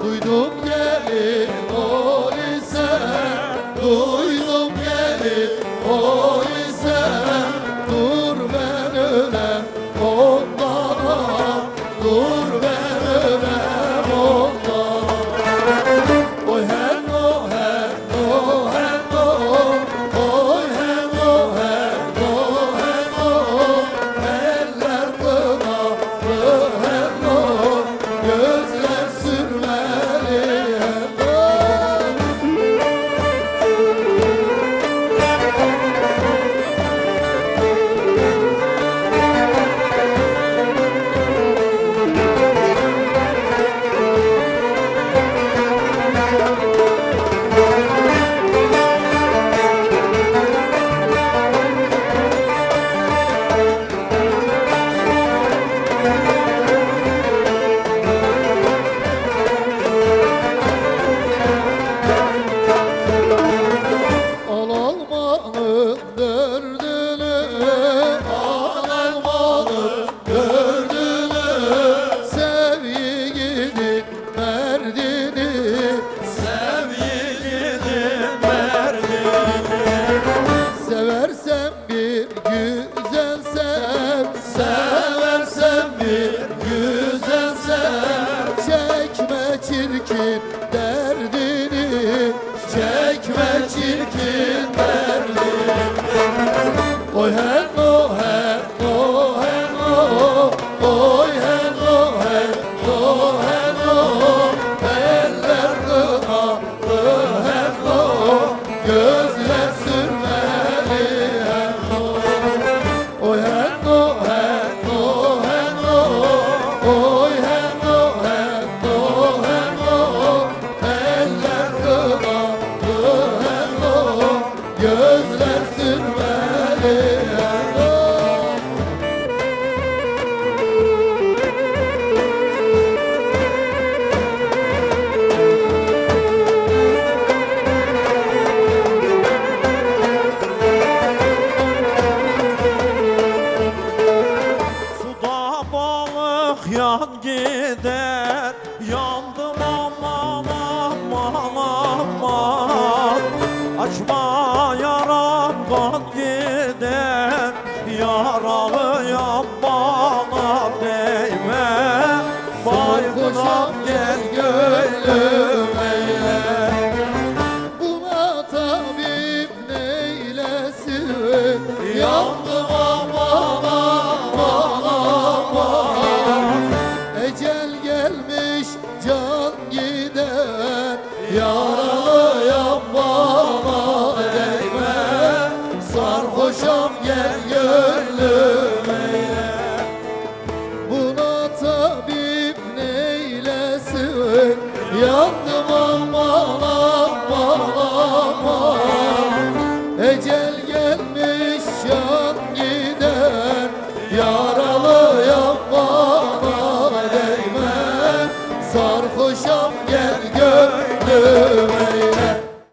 Duydum gelin o ise Duydum Bak yan gider yandım aman aman aman. Açma yaram kan gider yaralı hoşum gel gönlüm.